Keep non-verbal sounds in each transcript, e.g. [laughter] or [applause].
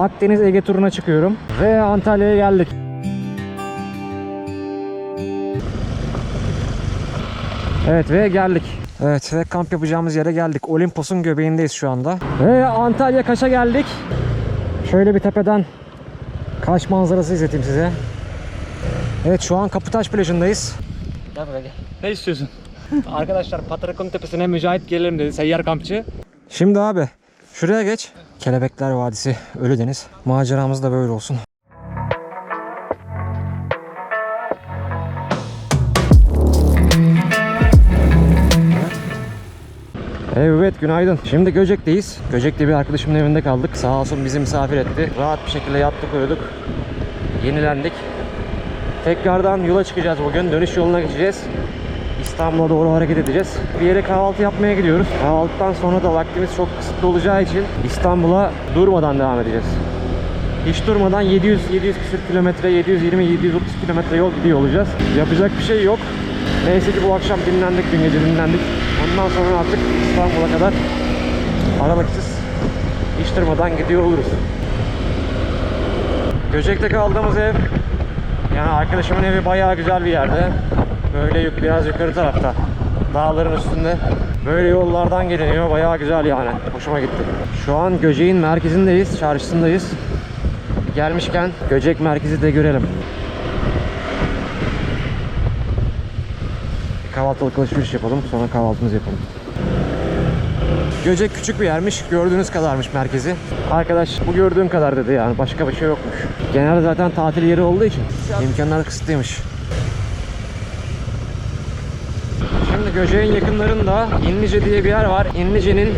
Akdeniz Ege turuna çıkıyorum. Ve Antalya'ya geldik. Evet ve geldik. Evet ve kamp yapacağımız yere geldik. Olimpos'un göbeğindeyiz şu anda. Ve Antalya Kaş'a geldik. Şöyle bir tepeden Kaş manzarası izleteyim size. Evet şu an Kaputaş plajındayız. Gel buraya gel. Ne istiyorsun? [laughs] Arkadaşlar Patrakon tepesine Mücahit gelelim dedi. Seyyar kampçı. Şimdi abi şuraya geç. Kelebekler Vadisi Ölüdeniz. Maceramız da böyle olsun. Evet günaydın. Şimdi Göcek'teyiz. Göcek'te bir arkadaşımın evinde kaldık. Sağ olsun bizi misafir etti. Rahat bir şekilde yattık uyuduk. Yenilendik. Tekrardan yola çıkacağız bugün. Dönüş yoluna geçeceğiz. İstanbul'a doğru hareket edeceğiz. Bir yere kahvaltı yapmaya gidiyoruz. Kahvaltıdan sonra da vaktimiz çok kısıtlı olacağı için İstanbul'a durmadan devam edeceğiz. Hiç durmadan 700 700 küsür kilometre, 720 730 kilometre yol gidiyor olacağız. Yapacak bir şey yok. Neyse ki bu akşam dinlendik, dün gece dinlendik. Ondan sonra artık İstanbul'a kadar aralıksız hiç durmadan gidiyor oluruz. Göcek'te kaldığımız ev yani arkadaşımın evi bayağı güzel bir yerde. Böyle yük biraz yukarı tarafta. Dağların üstünde. Böyle yollardan geliniyor. Bayağı güzel yani. Hoşuma gitti. Şu an Göcek'in merkezindeyiz. Çarşısındayız. Gelmişken Göcek merkezi de görelim. Kahvaltılık alışveriş yapalım. Sonra kahvaltımızı yapalım. Göcek küçük bir yermiş. Gördüğünüz kadarmış merkezi. Arkadaş bu gördüğüm kadar dedi yani. Başka bir şey yokmuş. Genelde zaten tatil yeri olduğu için imkanlar kısıtlıymış. Şimdi Göcek'in yakınlarında İnlice diye bir yer var. İnlice'nin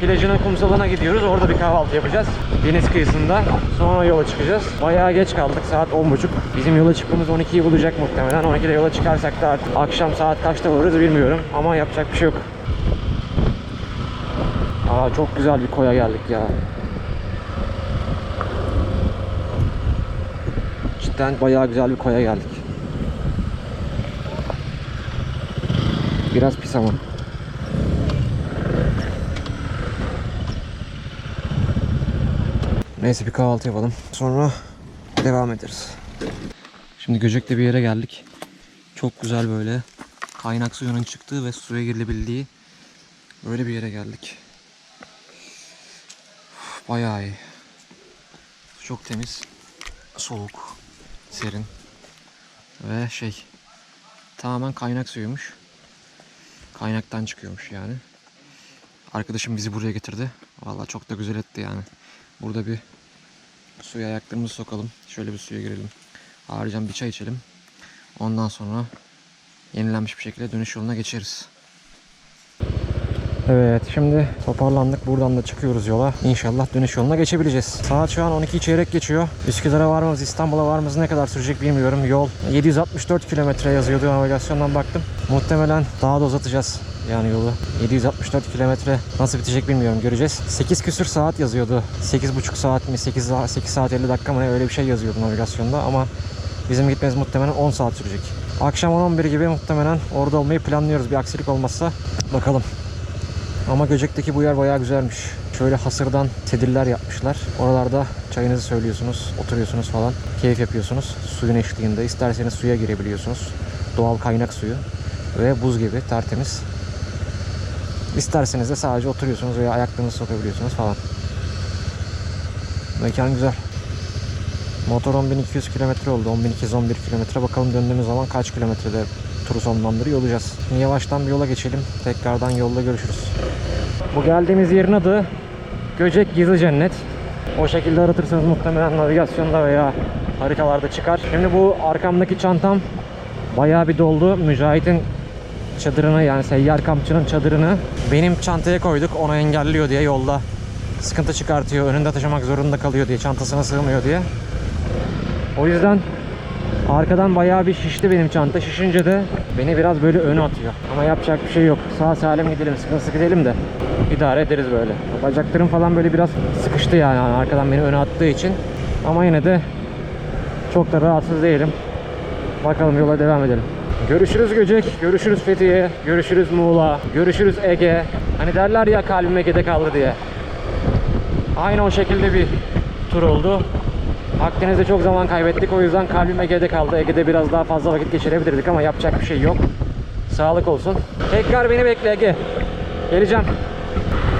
plajına, kumsalına gidiyoruz. Orada bir kahvaltı yapacağız. Deniz kıyısında. Sonra yola çıkacağız. Bayağı geç kaldık. Saat 10.30. Bizim yola çıkmamız 12'yi bulacak muhtemelen. 12'de yola çıkarsak da artık akşam saat kaçta varırız bilmiyorum. Ama yapacak bir şey yok. Aa çok güzel bir koya geldik ya. Cidden bayağı güzel bir koya geldik. Biraz pis ama. Neyse bir kahvaltı yapalım. Sonra devam ederiz. Şimdi Göcek'te bir yere geldik. Çok güzel böyle kaynak suyunun çıktığı ve suya girilebildiği böyle bir yere geldik. Bayağı iyi. Çok temiz, soğuk, serin ve şey tamamen kaynak suyuymuş. Kaynaktan çıkıyormuş yani. Arkadaşım bizi buraya getirdi. Vallahi çok da güzel etti yani. Burada bir suya ayaklarımızı sokalım. Şöyle bir suya girelim. Ayrıca bir çay içelim. Ondan sonra yenilenmiş bir şekilde dönüş yoluna geçeriz. Evet şimdi toparlandık. Buradan da çıkıyoruz yola. İnşallah dönüş yoluna geçebileceğiz. Saat şu an 12 çeyrek geçiyor. Üsküdar'a varmamız, İstanbul'a varmamız ne kadar sürecek bilmiyorum. Yol 764 kilometre yazıyordu navigasyondan baktım. Muhtemelen daha da uzatacağız yani yolu. 764 kilometre nasıl bitecek bilmiyorum göreceğiz. 8 küsür saat yazıyordu. 8,5 saat mi 8, 8 saat 50 dakika mı öyle bir şey yazıyordu navigasyonda ama bizim gitmemiz muhtemelen 10 saat sürecek. Akşam 10-11 gibi muhtemelen orada olmayı planlıyoruz bir aksilik olmazsa. Bakalım. Ama Göcek'teki bu yer bayağı güzelmiş. Şöyle hasırdan tediller yapmışlar. Oralarda çayınızı söylüyorsunuz, oturuyorsunuz falan. Keyif yapıyorsunuz. Suyun eşliğinde. İsterseniz suya girebiliyorsunuz. Doğal kaynak suyu. Ve buz gibi tertemiz. İsterseniz de sadece oturuyorsunuz veya ayaklarınızı sokabiliyorsunuz falan. Mekan güzel. Motor 10.200 kilometre oldu. 10.211 kilometre. Bakalım döndüğümüz zaman kaç kilometrede turu sonlandırıyor olacağız. Şimdi yavaştan bir yola geçelim. Tekrardan yolda görüşürüz. Bu geldiğimiz yerin adı Göcek Gizli Cennet. O şekilde aratırsanız muhtemelen navigasyonda veya haritalarda çıkar. Şimdi bu arkamdaki çantam bayağı bir doldu. Mücahit'in çadırını yani seyyar kampçının çadırını benim çantaya koyduk. Ona engelliyor diye yolda sıkıntı çıkartıyor. Önünde taşımak zorunda kalıyor diye. Çantasına sığmıyor diye. O yüzden arkadan bayağı bir şişti benim çanta. Şişince de beni biraz böyle öne atıyor. Ama yapacak bir şey yok. Sağ salim gidelim, sıkıntı gidelim de idare ederiz böyle. Bacaklarım falan böyle biraz sıkıştı yani arkadan beni öne attığı için. Ama yine de çok da rahatsız değilim. Bakalım yola devam edelim. Görüşürüz Göcek, görüşürüz Fethiye, görüşürüz Muğla, görüşürüz Ege. Hani derler ya kalbim Ege'de kaldı diye. Aynı o şekilde bir tur oldu. Akdeniz'de çok zaman kaybettik. O yüzden kalbim Ege'de kaldı. Ege'de biraz daha fazla vakit geçirebilirdik ama yapacak bir şey yok. Sağlık olsun. Tekrar beni bekle Ege. Geleceğim.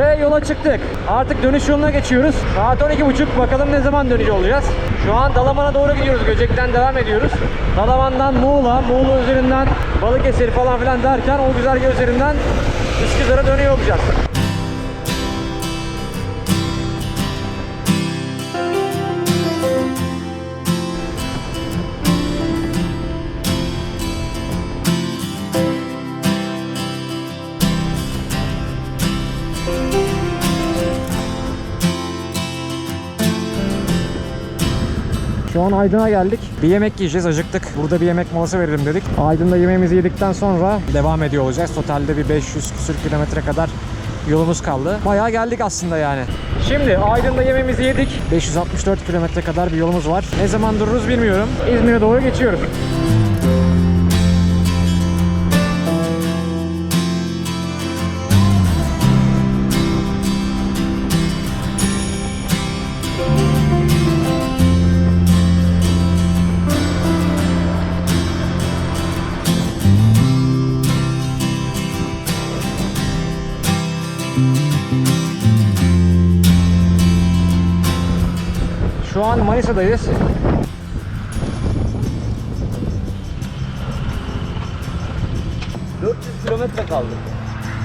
Ve yola çıktık. Artık dönüş yoluna geçiyoruz. Saat 12.30. Bakalım ne zaman dönüş olacağız. Şu an Dalaman'a doğru gidiyoruz. Göcek'ten devam ediyoruz. Dalaman'dan Muğla, Muğla üzerinden Balıkesir falan filan derken o güzergah üzerinden Üsküdar'a dönüyor olacağız. Şu an Aydın'a geldik. Bir yemek yiyeceğiz, acıktık. Burada bir yemek molası verelim dedik. Aydın'da yemeğimizi yedikten sonra devam ediyor olacağız. Totalde bir 500 küsür kilometre kadar yolumuz kaldı. Bayağı geldik aslında yani. Şimdi Aydın'da yemeğimizi yedik. 564 kilometre kadar bir yolumuz var. Ne zaman dururuz bilmiyorum. İzmir'e doğru geçiyoruz. Şu an Manisa'dayız. kilometre kaldı.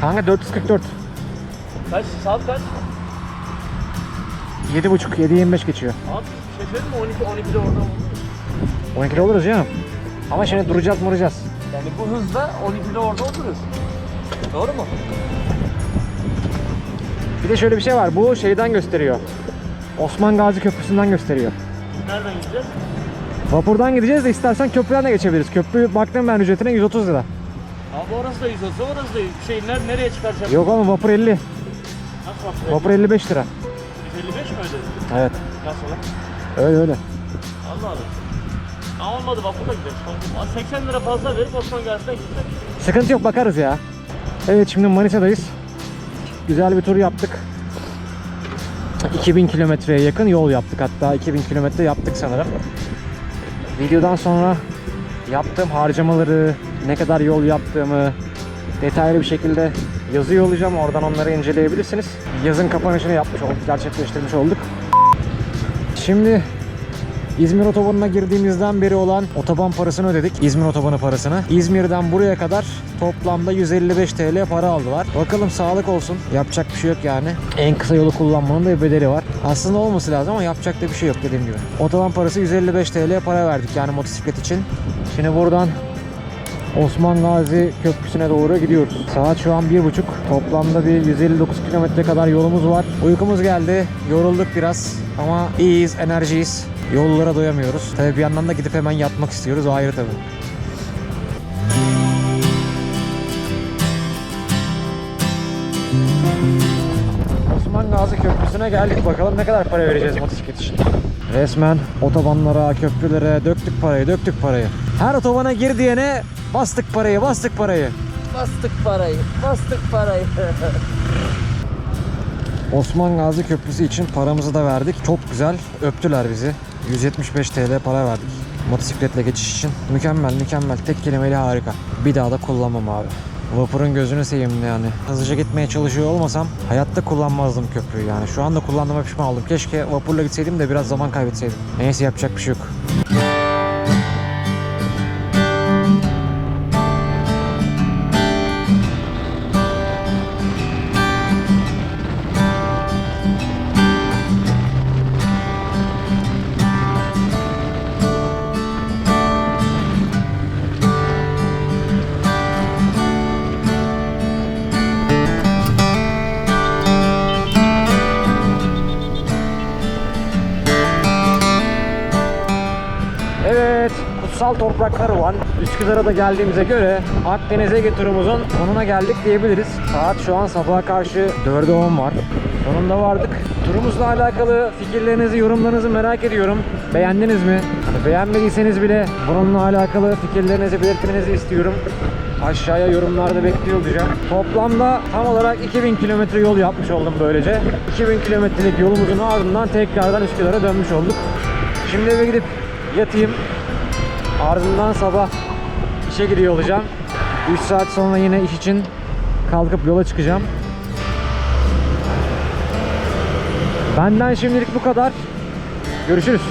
Kanka 444. Kaç? Saat kaç? 7.5, 7.25 geçiyor. Abi şaşırır mı 12 12'de orada olur? 12'de oluruz canım. Ama şimdi duracağız duracağız. Yani bu hızla 12'de orada oluruz. Doğru mu? Bir de şöyle bir şey var. Bu şeyden gösteriyor. Osman Gazi Köprüsü'nden gösteriyor. Nereden gideceğiz? Vapurdan gideceğiz de istersen köprüden de geçebiliriz. Köprü baktım ben ücretine 130 lira. Abi orası da 100 olsa orası da 100. Şey ner- nereye çıkaracağım? Yok ama vapur 50. Nasıl vapur? Vapur 55 lira. 155 mi ödedin? Evet. Nasıl lan? Öyle öyle. Allah Allah. Aa, olmadı vapurla gideriz. 80 lira fazla verip Osman Gazi'den gitmek. Sıkıntı yok bakarız ya. Evet şimdi Manisa'dayız. Güzel bir tur yaptık. 2000 kilometreye yakın yol yaptık hatta 2000 kilometre yaptık sanırım. Videodan sonra yaptığım harcamaları, ne kadar yol yaptığımı detaylı bir şekilde yazıyor olacağım. Oradan onları inceleyebilirsiniz. Yazın kapanışını yapmış olduk, gerçekleştirmiş olduk. Şimdi İzmir otobanına girdiğimizden beri olan otoban parasını ödedik. İzmir otobanı parasını. İzmir'den buraya kadar toplamda 155 TL para aldılar. Bakalım sağlık olsun. Yapacak bir şey yok yani. En kısa yolu kullanmanın da bir bedeli var. Aslında olması lazım ama yapacak da bir şey yok dediğim gibi. Otoban parası 155 TL para verdik yani motosiklet için. Şimdi buradan Osman Gazi Köprüsü'ne doğru gidiyoruz. Saat şu an 1.30. Toplamda bir 159 kilometre kadar yolumuz var. Uykumuz geldi. Yorulduk biraz ama iyiyiz, enerjiyiz. Yollara doyamıyoruz. Tabii bir yandan da gidip hemen yatmak istiyoruz. O ayrı tabii. Osman Gazi Köprüsü'ne geldik. Bakalım ne kadar para vereceğiz motosiklet için. Resmen otobanlara, köprülere döktük parayı, döktük parayı. Her otobana gir diyene bastık parayı, bastık parayı. Bastık parayı, bastık parayı. [laughs] Osman Gazi Köprüsü için paramızı da verdik. Çok güzel öptüler bizi. 175 TL para verdik. Motosikletle geçiş için. Mükemmel mükemmel. Tek kelimeyle harika. Bir daha da kullanmam abi. Vapurun gözünü seveyim yani. Hızlıca gitmeye çalışıyor olmasam hayatta kullanmazdım köprüyü yani. Şu anda kullandığıma pişman oldum. Keşke vapurla gitseydim de biraz zaman kaybetseydim. Neyse yapacak bir şey yok. Kutsal topraklar olan Üsküdar'a da geldiğimize göre Akdeniz Ege turumuzun sonuna geldik diyebiliriz. Saat şu an sabaha karşı 4'e 10 var. Sonunda vardık. Turumuzla alakalı fikirlerinizi, yorumlarınızı merak ediyorum. Beğendiniz mi? Hani beğenmediyseniz bile bununla alakalı fikirlerinizi belirtmenizi istiyorum. Aşağıya yorumlarda bekliyor olacağım. Toplamda tam olarak 2000 kilometre yol yapmış oldum böylece. 2000 kilometrelik yolumuzun ardından tekrardan Üsküdar'a dönmüş olduk. Şimdi eve gidip yatayım. Ardından sabah işe gidiyor olacağım. 3 saat sonra yine iş için kalkıp yola çıkacağım. Benden şimdilik bu kadar. Görüşürüz.